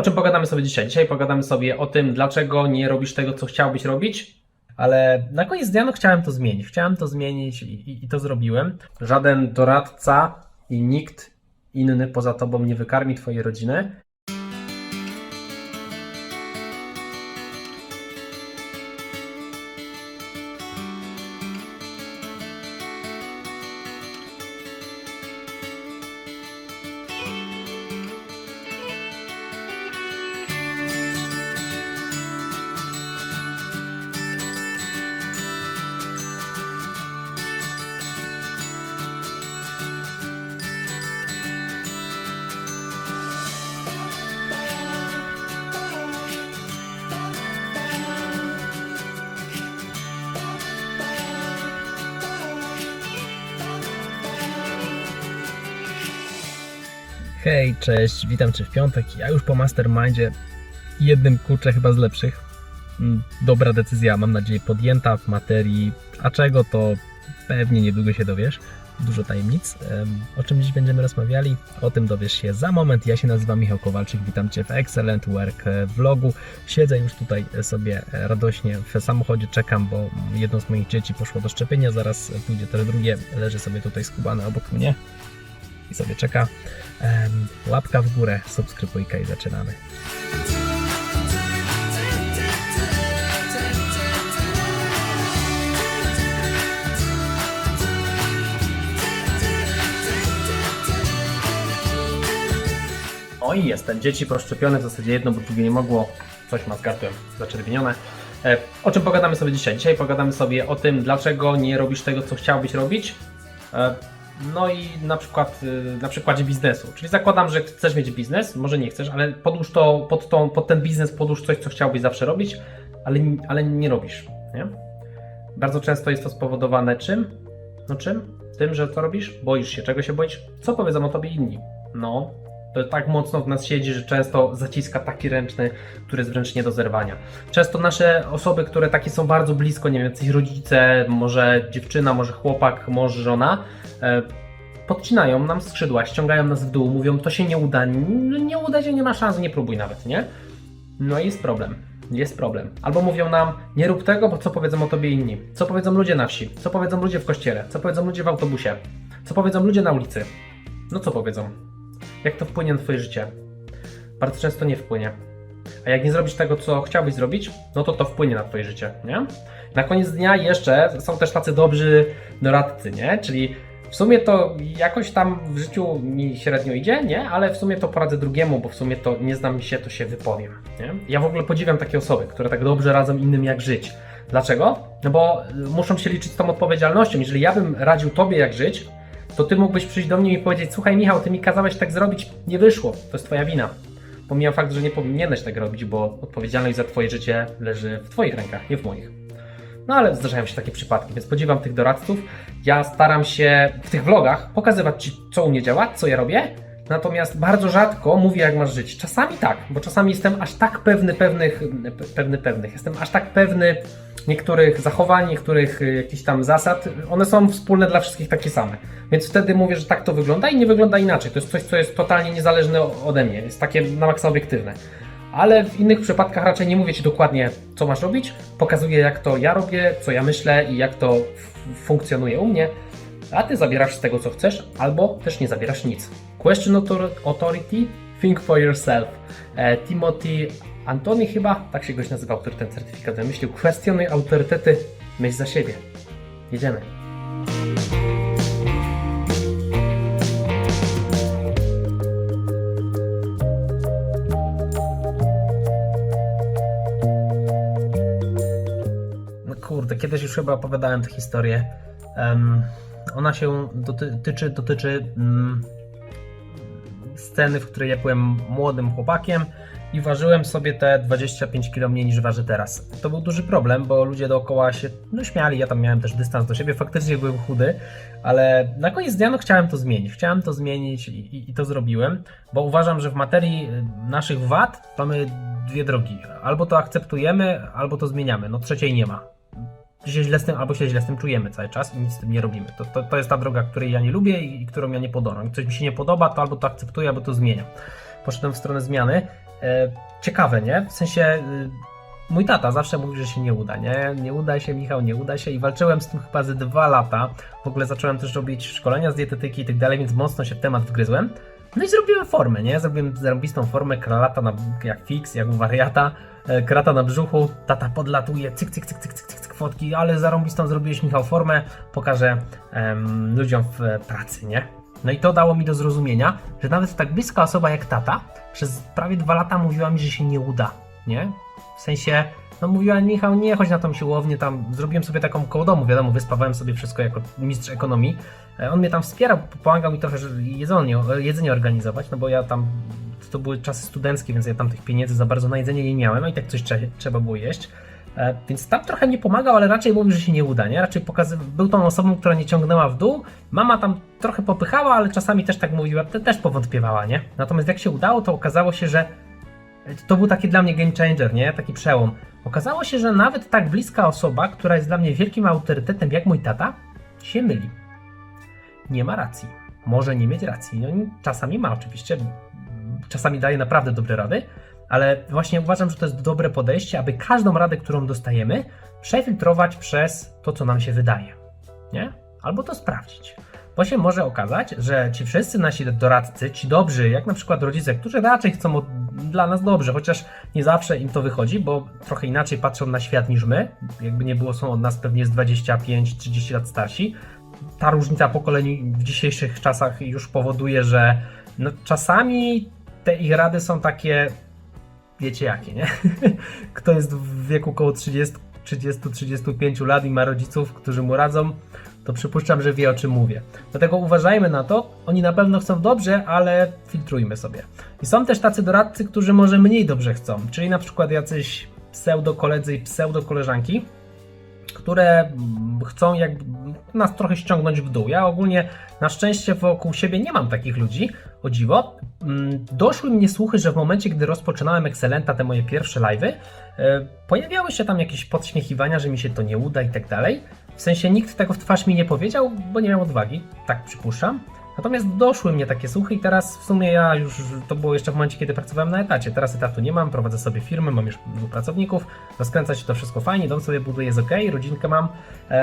O czym pogadamy sobie dzisiaj? Dzisiaj pogadamy sobie o tym, dlaczego nie robisz tego, co chciałbyś robić, ale na koniec dnia no, chciałem to zmienić. Chciałem to zmienić i, i, i to zrobiłem. Żaden doradca i nikt inny poza tobą nie wykarmi twojej rodziny. Hej, cześć, witam Cię w piątek. Ja już po mastermindzie jednym kurczę chyba z lepszych. Mm, Dobra decyzja, mam nadzieję, podjęta w materii. A czego to pewnie niedługo się dowiesz. Dużo tajemnic. Em, O czym dziś będziemy rozmawiali? O tym dowiesz się za moment. Ja się nazywam Michał Kowalczyk, witam Cię w Excellent Work e, vlogu. Siedzę już tutaj sobie e, radośnie w samochodzie, czekam, bo jedno z moich dzieci poszło do szczepienia, zaraz pójdzie też drugie. Leży sobie tutaj skubane obok mnie i sobie czeka. Łapka w górę, subskrybujka i zaczynamy. Oj, jestem. Dzieci proszczepione, w zasadzie jedno, bo drugie nie mogło. Coś ma z gardłem zaczerwienione. E, o czym pogadamy sobie dzisiaj? Dzisiaj pogadamy sobie o tym, dlaczego nie robisz tego, co chciałbyś robić. No i na przykład y, na przykładzie biznesu. Czyli zakładam, że chcesz mieć biznes, może nie chcesz, ale podłóż to pod, tą, pod ten biznes, podłóż coś, co chciałbyś zawsze robić, ale, ale nie robisz. Nie? Bardzo często jest to spowodowane czym? No czym? Tym, że co robisz? Boisz się. Czego się boisz? Co powiedzą o tobie inni? No, to tak mocno w nas siedzi, że często zaciska taki ręczny, który jest wręcz nie do zerwania. Często nasze osoby, które takie są bardzo blisko, nie wiem, jacyś rodzice, może dziewczyna, może chłopak, może żona, e, podcinają nam skrzydła, ściągają nas w dół, mówią, to się nie uda, nie, uda się, nie ma szans, nie próbuj nawet, nie? No i jest problem. Jest problem. Albo mówią nam, nie rób tego, bo co powiedzą o tobie inni? Co powiedzą ludzie na wsi? Co powiedzą ludzie w kościele? Co powiedzą ludzie w autobusie? Co powiedzą ludzie na ulicy? No co powiedzą? Jak to wpłynie na twoje życie? Bardzo często nie wpłynie. A jak nie zrobisz tego, co chciałbyś zrobić, no to to wpłynie na twoje życie, nie? Na koniec dnia jeszcze są też tacy dobrzy doradcy, nie? Czyli w sumie to jakoś tam w życiu mi średnio idzie, nie? Ale w sumie to poradzę drugiemu, bo w sumie to nie znam się, to się wypowiem, nie? Ja w ogóle podziwiam takie osoby, które tak dobrze radzą innym jak żyć. Dlaczego? No bo y, muszą się liczyć z tą odpowiedzialnością. Jeżeli ja bym radził tobie jak żyć, to ty mógłbyś przyjść do mnie i powiedzieć: Słuchaj, Michał, ty mi kazałeś tak zrobić, nie wyszło, to jest twoja wina. Pomijam fakt, że nie powinieneś tak robić, bo odpowiedzialność za twoje życie leży w twoich rękach, nie w moich. No ale zdarzają się takie przypadki, więc podziwiam tych doradców. Ja staram się w tych vlogach pokazywać Ci, co u mnie działa, co ja robię, natomiast bardzo rzadko mówię, jak masz żyć. Czasami tak, bo czasami jestem aż tak pewny pewnych, pe- pewny pewnych, jestem aż tak pewny niektórych zachowań, niektórych y, jakichś tam zasad. One są wspólne dla wszystkich takie same. Więc wtedy mówię, że tak to wygląda i nie wygląda inaczej. To jest coś, co jest totalnie niezależne ode mnie, jest takie na maksa obiektywne ale w innych przypadkach raczej nie mówię Ci dokładnie, co masz robić. Pokazuję, jak to ja robię, co ja myślę i jak to funkcjonuje u mnie, a Ty zabierasz z tego, co chcesz, albo też nie zabierasz nic. Question author- authority, think for yourself. E, Timothy Antony chyba, tak się goś nazywał, który ten certyfikat wymyślił. Kwestionuj autorytety, myśl za siebie. Jedziemy. Kurde, kiedyś już chyba opowiadałem tę historię. Em, ona się dotyczy, dotyczy mm, sceny, w której ja byłem młodym chłopakiem i ważyłem sobie te 25 kg mniej niż ważę teraz. To był duży problem, bo ludzie dookoła się no, śmiali, ja tam miałem też dystans do siebie, faktycznie byłem chudy, ale na koniec dnia no, chciałem to zmienić. Chciałem to zmienić i, i, i to zrobiłem, bo uważam, że w materii y, naszych wad mamy dwie drogi. Albo to akceptujemy, albo to zmieniamy. No trzeciej nie ma się źle z tym, albo się źle z tym czujemy cały czas i nic z tym nie robimy. To, to, to jest ta droga, której ja nie lubię i, którą ja nie podążam. Jak coś mi się nie podoba, to albo to akceptuję, albo to zmieniam. Poszedłem w stronę zmiany. e, ciekawe, nie? W sensie e, mój tata zawsze mówił, że się nie uda, nie? Nie uda się, Michał, nie uda się i walczyłem z tym chyba ze dwa lata. W ogóle zacząłem też robić szkolenia z dietetyki i tak dalej, więc mocno się w temat wgryzłem. No i zrobiłem formę, nie? Zrobiłem zarobistą formę kralata na, jak fix, jak wariata, e, krata na brzuchu, tata podlatuje, cyk, cyk, cyk, cyk, cyk, cyk fotki, ale zarobistą zrobiłeś Michał formę, pokażę em, ludziom w e, pracy, nie? No i to dało mi do zrozumienia, że nawet tak bliska osoba jak tata przez prawie dwa lata mówiła mi, że się nie uda, nie? W sensie, no mówiła Michał, nie chodź na tą siłownię, tam zrobiłem sobie taką koło domu, wiadomo, wyspawałem sobie wszystko jako mistrz ekonomii. E, On mnie tam wspierał, pomagał mi trochę jedzenie, jedzenie organizować, no bo ja tam, to były czasy studenckie, więc ja tam tych pieniędzy za bardzo na jedzenie nie miałem, a i tak coś trze- trzeba było jeść. E, Więc tam trochę nie pomagał, ale raczej mówił, że się nie uda, nie? Raczej pokazywał, był tą osobą, która nie ciągnęła w dół. Mama tam trochę popychała, ale czasami też tak mówiła, te, też powątpiewała, nie? Natomiast jak się udało, to okazało się, że to był taki dla mnie game changer, nie? Taki przełom. Okazało się, że nawet tak bliska osoba, która jest dla mnie wielkim autorytetem jak mój tata, się myli. Nie ma racji. Może nie mieć racji. No, czasami ma oczywiście. Czasami daje naprawdę dobre rady, ale właśnie uważam, że to jest dobre podejście, aby każdą radę, którą dostajemy, przefiltrować przez to, co nam się wydaje. Nie? Albo to sprawdzić. Bo się może okazać, że ci wszyscy nasi doradcy, ci dobrzy, jak na przykład rodzice, którzy raczej chcą dla nas dobrze, chociaż nie zawsze im to wychodzi, bo trochę inaczej patrzą na świat niż my. Jakby nie było, są od nas pewnie z 25-30 lat starsi. Ta różnica pokoleń w dzisiejszych czasach już powoduje, że no, czasami te ich rady są takie, wiecie jakie, nie? Kto jest w wieku około 30 30-35 lat i ma rodziców, którzy mu radzą, to przypuszczam, że wie o czym mówię. Dlatego uważajmy na to. Oni na pewno chcą dobrze, ale filtrujmy sobie. I są też tacy doradcy, którzy może mniej dobrze chcą, czyli na przykład jacyś pseudo koledzy i pseudo koleżanki, które mm, chcą jak nas trochę ściągnąć w dół. Ja ogólnie na szczęście wokół siebie nie mam takich ludzi, o dziwo. Mm, Doszły mnie słuchy, że w momencie, gdy rozpoczynałem Excelenta, te moje pierwsze live'y, e, pojawiały się tam jakieś podśmiechiwania, że mi się to nie uda i tak dalej. W sensie nikt tego w twarz mi nie powiedział, bo nie miał odwagi, tak przypuszczam. Natomiast doszły mnie takie słuchy i teraz w sumie ja już, to było jeszcze w momencie, kiedy pracowałem na etacie. Teraz etatu nie mam, prowadzę sobie firmę, mam już dwóch pracowników, rozkręca się to wszystko fajnie, dom sobie buduję, jest ok, rodzinkę mam.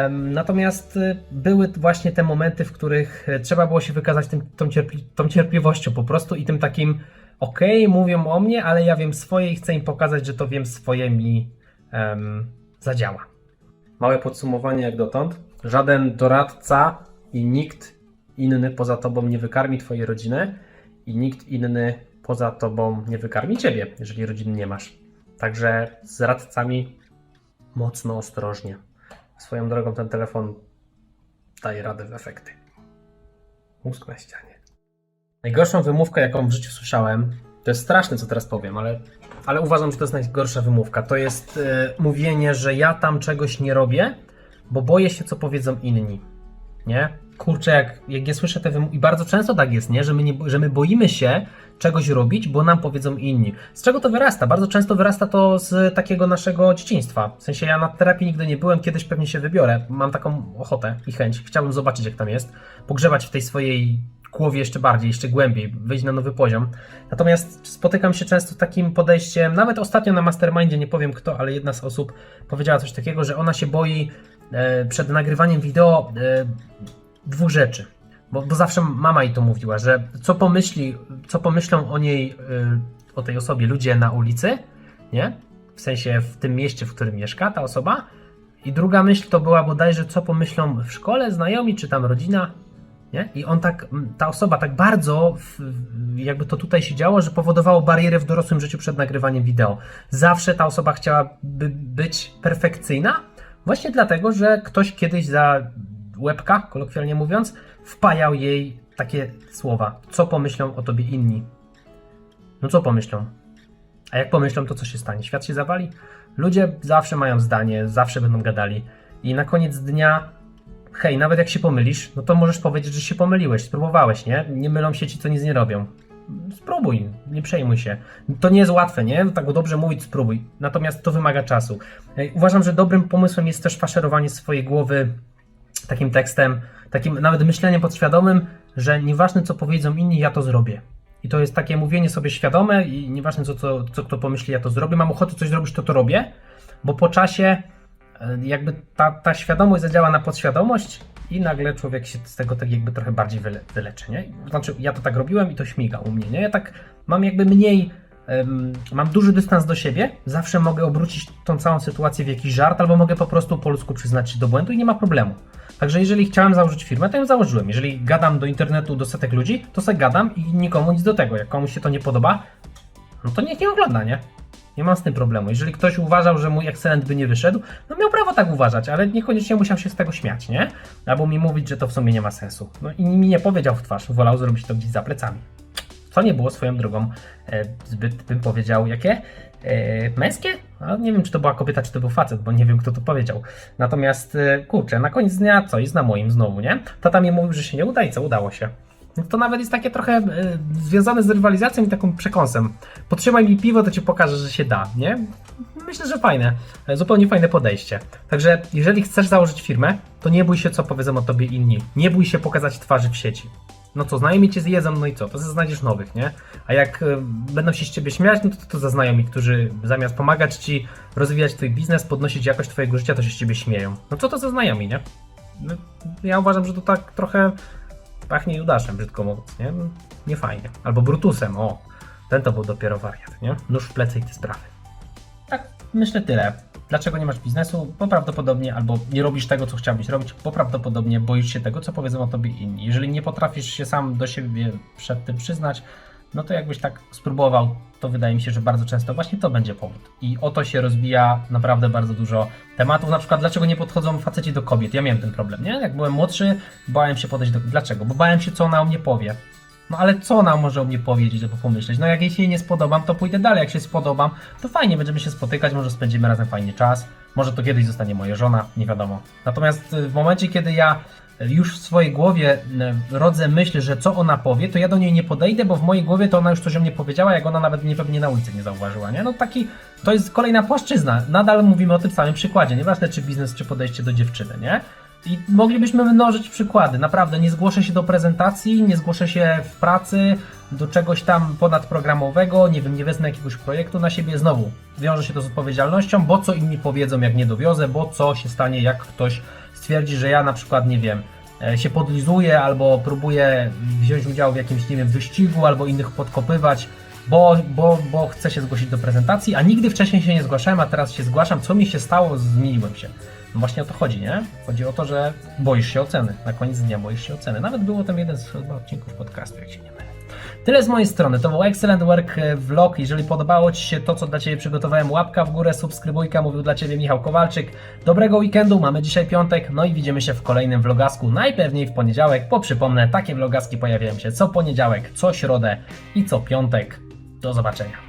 Natomiast y, były właśnie te momenty, w których y, trzeba było się wykazać tym, tą, cierpli, tą cierpliwością po prostu i tym takim ok, mówią o mnie, ale ja wiem swoje i chcę im pokazać, że to wiem swoje mi em, zadziała. Małe podsumowanie jak dotąd. Żaden doradca i nikt inny poza tobą nie wykarmi twojej rodziny i nikt inny poza tobą nie wykarmi ciebie, jeżeli rodziny nie masz. Także z radcami mocno ostrożnie. Swoją drogą ten telefon daje radę w efekty. Mózg na ścianie. Najgorszą wymówkę, jaką w życiu słyszałem, to jest straszne, co teraz powiem, ale, ale uważam, że to jest najgorsza wymówka. To jest e, mówienie, że ja tam czegoś nie robię, bo boję się, co powiedzą inni. Nie? Kurczę, jak, jak ja słyszę te wymówki, i bardzo często tak jest, nie? Że, my nie, że my boimy się czegoś robić, bo nam powiedzą inni. Z czego to wyrasta? Bardzo często wyrasta to z takiego naszego dzieciństwa. W sensie ja na terapii nigdy nie byłem, kiedyś pewnie się wybiorę. Mam taką ochotę i chęć. Chciałbym zobaczyć, jak tam jest. Pogrzebać w tej swojej głowie jeszcze bardziej, jeszcze głębiej, wyjść na nowy poziom. Natomiast spotykam się często z takim podejściem, nawet ostatnio na mastermindzie, nie powiem kto, ale jedna z osób powiedziała coś takiego, że ona się boi e, przed nagrywaniem wideo e, dwóch rzeczy. Bo, bo zawsze mama jej to mówiła, że co pomyśli, co pomyślą o niej, y, o tej osobie ludzie na ulicy, nie? W sensie w tym mieście, w którym mieszka ta osoba. I druga myśl to była bodajże, co pomyślą w szkole, znajomi, czy tam rodzina, nie? I on tak, ta osoba tak bardzo, jakby to tutaj się działo, że powodowało barierę w dorosłym życiu przed nagrywaniem wideo. Zawsze ta osoba chciałaby być perfekcyjna, właśnie dlatego, że ktoś kiedyś za łebka, kolokwialnie mówiąc, wpajał jej takie słowa. Co pomyślą o tobie inni? No co pomyślą? A jak pomyślą, to co się stanie? Świat się zawali? Ludzie zawsze mają zdanie, zawsze będą gadali. I na koniec dnia, hej, nawet jak się pomylisz, no to możesz powiedzieć, że się pomyliłeś, spróbowałeś, nie? Nie mylą się ci, co nic nie robią. Spróbuj, nie przejmuj się. To nie jest łatwe, nie? Tak dobrze mówić, spróbuj. Natomiast to wymaga czasu. Uważam, że dobrym pomysłem jest też faszerowanie swojej głowy takim tekstem, takim nawet myśleniem podświadomym, że nieważne co powiedzą inni, ja to zrobię. I to jest takie mówienie sobie świadome i nieważne co, co, co kto pomyśli, ja to zrobię, mam ochotę coś zrobić, to to robię, bo po czasie e, jakby ta, ta świadomość zadziała na podświadomość i nagle człowiek się z tego tak jakby trochę bardziej wyle, wyleczy, nie? Znaczy ja to tak robiłem i to śmiga u mnie, nie? Ja tak mam jakby mniej mam duży dystans do siebie, zawsze mogę obrócić tą całą sytuację w jakiś żart, albo mogę po prostu po ludzku przyznać się do błędu i nie ma problemu. Także jeżeli chciałem założyć firmę, to ją założyłem. Jeżeli gadam do internetu do setek ludzi, to se gadam i nikomu nic do tego. Jak komuś się to nie podoba, no to niech nie ogląda, nie? Nie mam z tym problemu. Jeżeli ktoś uważał, że mój ekscelent by nie wyszedł, no miał prawo tak uważać, ale niekoniecznie musiał się z tego śmiać, nie? Albo mi mówić, że to w sumie nie ma sensu. No i mi nie powiedział w twarz, wolał zrobić to gdzieś za plecami. Co nie było swoją drogą e, zbyt, bym powiedział, jakie? E, męskie? A nie wiem, czy to była kobieta, czy to był facet, bo nie wiem, kto to powiedział. Natomiast, e, kurczę, na koniec dnia coś na moim znowu, nie? Tata mi mówił, że się nie uda i co, udało się. No to nawet jest takie trochę związane z rywalizacją i taką przekąsem. Potrzymaj mi piwo, to ci pokażę, że się da, nie? Myślę, że fajne, zupełnie fajne podejście. Także jeżeli chcesz założyć firmę, to nie bój się, co powiedzą o tobie inni. Nie bój się pokazać twarzy w sieci. No co, znajomi cię zjedzą, no i co? To znajdziesz nowych, nie? A jak e, będą się z ciebie śmiać, no to to za znajomi, którzy zamiast pomagać ci rozwijać twój biznes, podnosić jakość twojego życia, to się z ciebie śmieją. No co to za znajomi, nie? No, ja uważam, że to tak trochę pachnie Judaszem, brzydko mówiąc, nie? Nie fajnie. Albo Brutusem, o. Ten to był dopiero wariat, nie? Nóż w plecy i te sprawy. Tak, myślę tyle. Dlaczego nie masz biznesu? Bo prawdopodobnie albo nie robisz tego, co chciałbyś robić, bo prawdopodobnie boisz się tego, co powiedzą o tobie inni. Jeżeli nie potrafisz się sam do siebie przed tym przyznać, no to jakbyś tak spróbował, to wydaje mi się, że bardzo często właśnie to będzie powód. I o to się rozbija naprawdę bardzo dużo tematów. Na przykład, dlaczego nie podchodzą faceci do kobiet? Ja miałem ten problem, nie? Jak byłem młodszy, bałem się podejść do. Dlaczego? Bo bałem się, co ona o mnie powie. No ale co ona może o mnie powiedzieć albo pomyśleć? No jak jej się nie spodobam, to pójdę dalej. Jak się spodobam, to fajnie, będziemy się spotykać, może spędzimy razem fajnie czas. Może to kiedyś zostanie moja żona, nie wiadomo. Natomiast y, w momencie, kiedy ja już w swojej głowie y, rodzę myśl, że co ona powie, to ja do niej nie podejdę, bo w mojej głowie to ona już coś o mnie powiedziała, jak ona nawet mnie pewnie na ulicy nie zauważyła, nie? No taki, to jest kolejna płaszczyzna. Nadal mówimy o tym samym przykładzie, nieważne czy biznes, czy podejście do dziewczyny, nie? I moglibyśmy mnożyć przykłady. Naprawdę, nie zgłoszę się do prezentacji, nie zgłoszę się w pracy do czegoś tam ponadprogramowego, nie wiem, nie wezmę jakiegoś projektu na siebie. Znowu, wiąże się to z odpowiedzialnością, bo co inni powiedzą, jak nie dowiozę, bo co się stanie, jak ktoś stwierdzi, że ja na przykład, nie wiem, e, się podlizuję albo próbuję wziąć udział w jakimś, nie wiem, wyścigu albo innych podkopywać, bo, bo, bo chcę się zgłosić do prezentacji, a nigdy wcześniej się nie zgłaszałem, a teraz się zgłaszam. Co mi się stało? Zmieniłem się. No właśnie o to chodzi, nie? Chodzi o to, że boisz się oceny. Na koniec dnia boisz się oceny. Nawet było tam jeden z chyba odcinków podcastu, jak się nie mylę. Tyle z mojej strony. To był Excellent Work e, Vlog. Jeżeli podobało Ci się to, co dla Ciebie przygotowałem, łapka w górę, subskrybujka. Mówił dla Ciebie Michał Kowalczyk. Dobrego weekendu. Mamy dzisiaj piątek. No i widzimy się w kolejnym vlogasku. Najpewniej w poniedziałek. Bo przypomnę, takie vlogaski pojawiają się co poniedziałek, co środę i co piątek. Do zobaczenia.